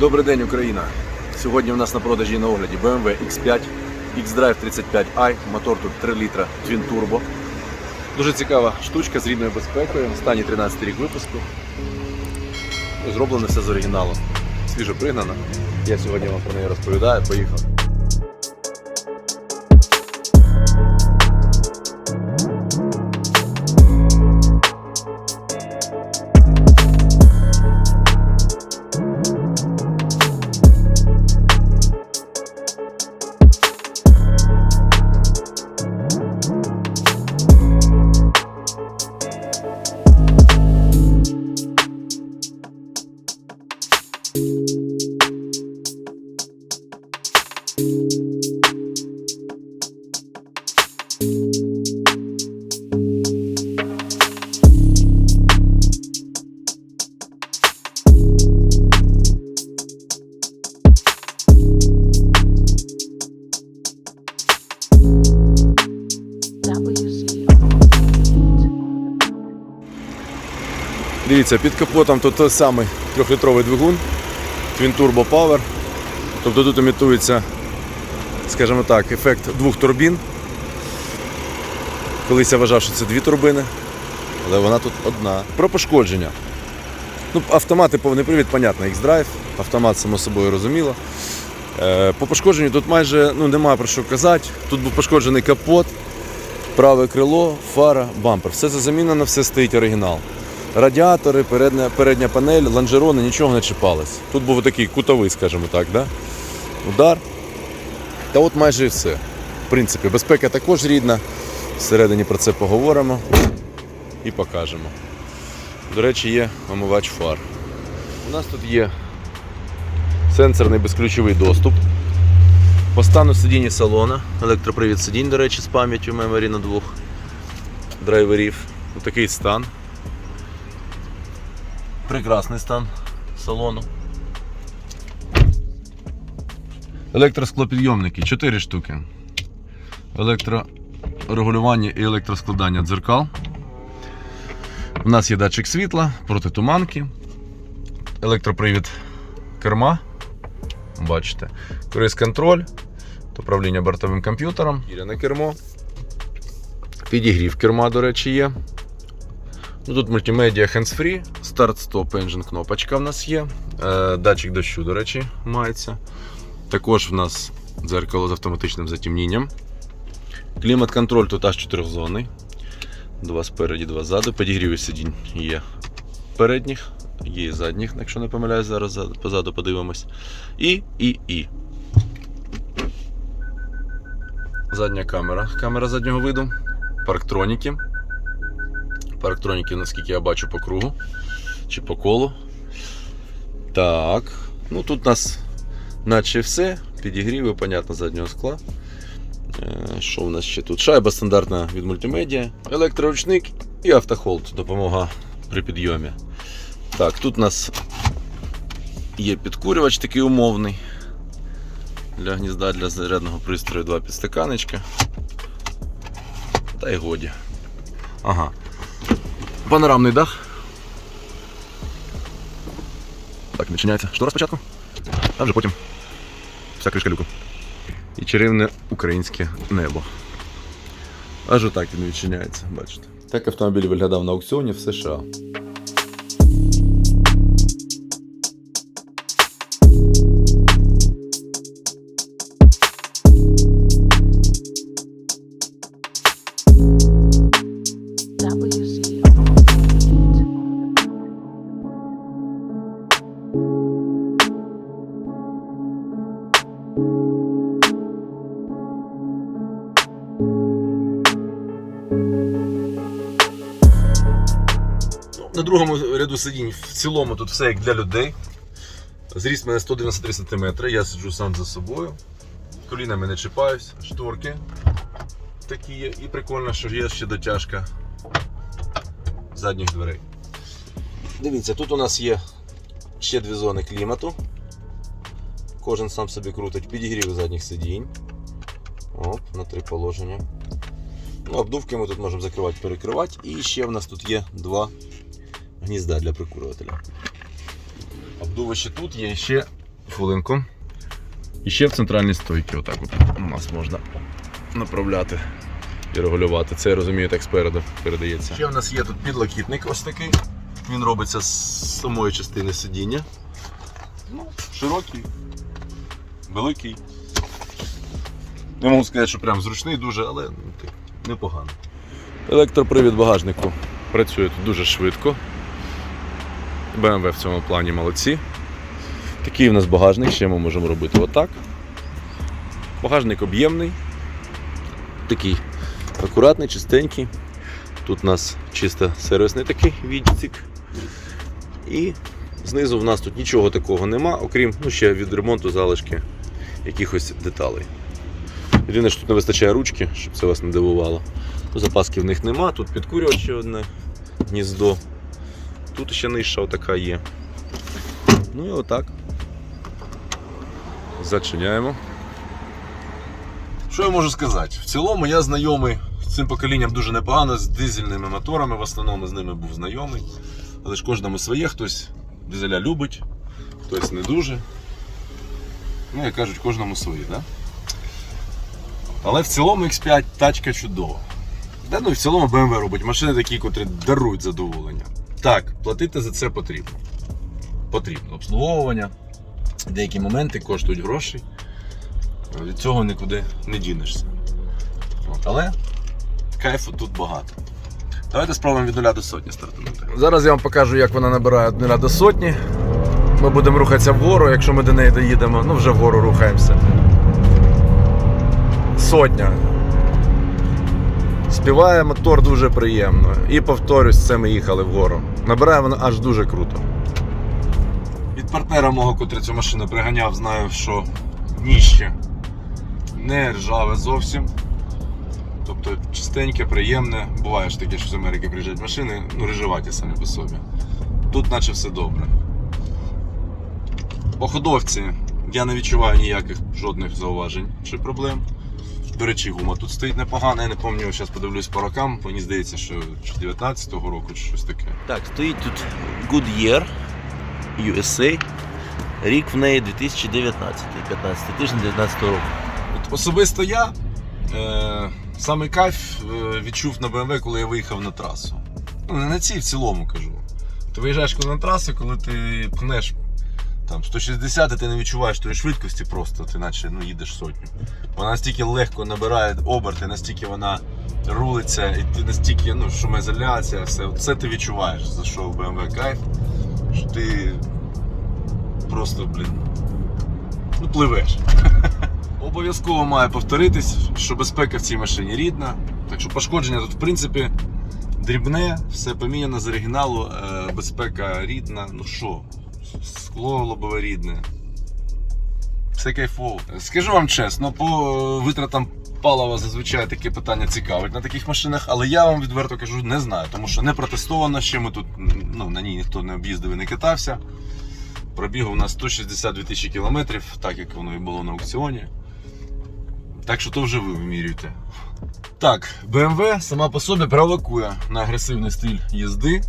Добрий день, Україна! Сьогодні у нас на продажі на огляді BMW X5, X-Drive 35i, мотор тут 3 літра Twin Turbo. Дуже цікава штучка з рідною безпекою, останній 13 рік випуску. Зроблено все з оригіналу. Свіжо пригнано. Я сьогодні вам про неї розповідаю. Поїхав. Дивіться, під капотом тут той самий трьохлітровий двигун Twin Turbo Power. Тобто тут імітується, скажімо так, ефект двох турбін. Колись я вважав, що це дві турбини, але вона тут одна. Про пошкодження. Ну, автомати повний привід, понятно, X-Drive, автомат, само собою розуміло. Е, по пошкодженню тут майже ну, немає про що казати. Тут був пошкоджений капот, праве крило, фара, бампер. Все це замінено, все стоїть оригінал. Радіатори, передня, передня панель, лонжерони, нічого не чіпалось. Тут був такий кутовий, скажімо так, да? удар. Та от майже і все. В принципі, безпека також рідна. Всередині про це поговоримо і покажемо. До речі, є омивач фар. У нас тут є сенсорний безключовий доступ. По стану сидіння салона, електропривід сидінь, до речі, з пам'яттю меморі на двох драйверів. Такий стан. Прекрасний стан салону. Електросклопідйомники 4 штуки. Електрорегулювання і електроскладання дзеркал. У нас є датчик світла, протитуманки, електропривід керма. Бачите, круїз-контроль, управління бортовим комп'ютером, на кермо. Підігрів керма, до речі, є. Ну, Тут мультимедіа hands-free, старт-стоп engine кнопочка в нас є. Е, датчик дощу, до речі, мається. Також в нас дзеркало з автоматичним затемнінням. Клімат-контроль тут аж 4 зони. Два спереді, два ззаду. Підігріви сидінь є передніх, є і задніх, якщо не помиляюсь, зараз позаду подивимось. І, і, і. Задня камера. Камера заднього виду. Парктроніки. Парктроніки, наскільки я бачу, по кругу чи по колу. Так. Ну тут у нас наче все. Підігріви, понятно, заднього скла. Е, Що у нас ще тут? Шайба стандартна від мультимедіа, електроручник і автохолд, допомога при підйомі. Так, тут у нас є підкурювач такий умовний. Для гнізда для зарядного пристрою два підстаканечка. Та й годі. Ага. Панорамний дах. Так, починається. Штора спочатку, а вже потім вся кришка люку. І чарівне українське небо. Аж отак він відчиняється, бачите. Так автомобіль виглядав на аукціоні в США. На другому ряду сидінь в цілому тут все як для людей. Зріст мене 193 см, я сиджу сам за собою. Колінами не чіпаюсь, шторки такі є. І прикольно, що є ще дотяжка задніх дверей. Дивіться, тут у нас є ще дві зони клімату. Кожен сам собі крутить підігрів задніх сидінь. Оп, на три положення. Ну, обдувки ми тут можемо закривати, перекривати. І ще в нас тут є два гнізда для прикурювателя. Обдувачі тут є ще хвилинку. І ще в центральній стойці, отак от у нас можна направляти і регулювати. Це я розумію, так спереду передається. Ще в нас є тут підлокітник ось такий. Він робиться з самої частини сидіння. Ну, широкий, великий. Не можу сказати, що прям зручний дуже, але ну, так, непогано. Електропривід багажнику працює тут дуже швидко. BMW в цьому плані молодці. Такий в нас багажник, ще ми можемо робити отак. Багажник об'ємний, такий акуратний, чистенький. Тут у нас чисто сервісний такий відсік. І знизу в нас тут нічого такого нема, окрім ну, ще від ремонту залишки якихось деталей. Єдине, що тут не вистачає ручки, щоб це вас не дивувало. Запаски в них нема, тут підкурювач ще одне гніздо. Тут ще ниша отака є. Ну і отак. Зачиняємо. Що я можу сказати? В цілому я знайомий з цим поколінням дуже непогано, з дизельними моторами, в основному з ними був знайомий. Але ж кожному своє, хтось дизеля любить, хтось не дуже. Ну, як кажуть, кожному так? Да? Але в цілому X5 тачка чудова. Та ну в цілому BMW робить машини такі, котрі дарують задоволення. Так, платити за це потрібно. Потрібно. Обслуговування. Деякі моменти коштують грошей. Від цього нікуди не дінешся. От, але кайфу тут багато. Давайте спробуємо від 0 до сотні стартанути. Зараз я вам покажу, як вона набирає від 0 до сотні. Ми будемо рухатися вгору, якщо ми до неї доїдемо. Ну, вже вгору рухаємося. Сотня. Співає мотор дуже приємно. І повторюсь, це ми їхали вгору. Набирає вона аж дуже круто. Від партнера мого, котрий цю машину приганяв, знаю, що дніще не ржаве зовсім. Тобто чистеньке, приємне. Буває ж таке, що з Америки приїжджають машини, ну рижуваті самі по собі. Тут наче все добре. По ходовці я не відчуваю ніяких жодних зауважень чи проблем. До речі, гума тут стоїть непогана, я не пам'ятаю, зараз подивлюсь по рокам. Мені здається, що чи 19-го року, чи щось таке. Так, стоїть тут Goodyear USA. Рік в неї 2019, 15 тиждень 19 року. От особисто я е, саме кайф е, відчув на BMW, коли я виїхав на трасу. Ну, не на цій в цілому кажу. Ти виїжджаєш коли на трасу, коли ти пнеш там 160, ти не відчуваєш тої швидкості просто, ти наче ну, їдеш сотню. Вона настільки легко набирає оберти, настільки вона рулиться, і ти настільки ну, шумоізоляція, все. Це ти відчуваєш, за що в BMW кайф, що ти просто, блін, ну, пливеш. Обов'язково має повторитись, що безпека в цій машині рідна. Так що пошкодження тут, в принципі, дрібне, все поміняно з оригіналу, е, безпека рідна. Ну що, скло лобове рідне. Все кайфово. Скажу вам чесно, по витратам палива зазвичай таке питання цікавить на таких машинах, але я вам відверто кажу, не знаю, тому що не протестовано ще ми тут ну, на ній ніхто не об'їздив і не катався. Пробігу у нас 162 тисячі кілометрів, так як воно і було на аукціоні. Так що то вже ви вимірюєте. Так, BMW сама по собі провокує на агресивний стиль їзди.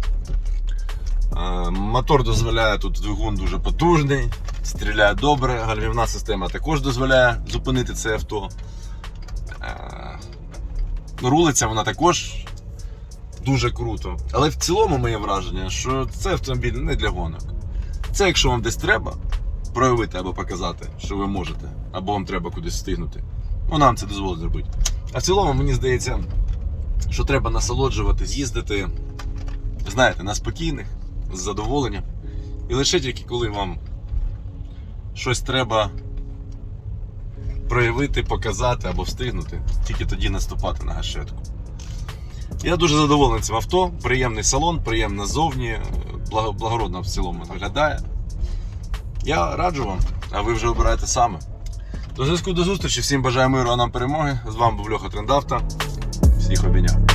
Мотор дозволяє тут двигун дуже потужний, стріляє добре, гальмівна система також дозволяє зупинити це авто. Е, Рулиться вона також дуже круто. Але в цілому моє враження, що це автомобіль не для гонок. Це якщо вам десь треба проявити або показати, що ви можете, або вам треба кудись встигнути. Вона вам це дозволить зробити. А в цілому, мені здається, що треба насолоджуватись, їздити, знаєте, на спокійних, з задоволенням. І лише тільки коли вам щось треба проявити, показати або встигнути, тільки тоді наступати на гашетку. Я дуже задоволений цим авто, приємний салон, приємно благо- благородно в цілому виглядає. Я раджу вам, а ви вже обираєте саме. До зв'язку до зустрічі, всім бажаю миру, а нам перемоги. З вами був Льоха Трендавта. Всіх обійняв.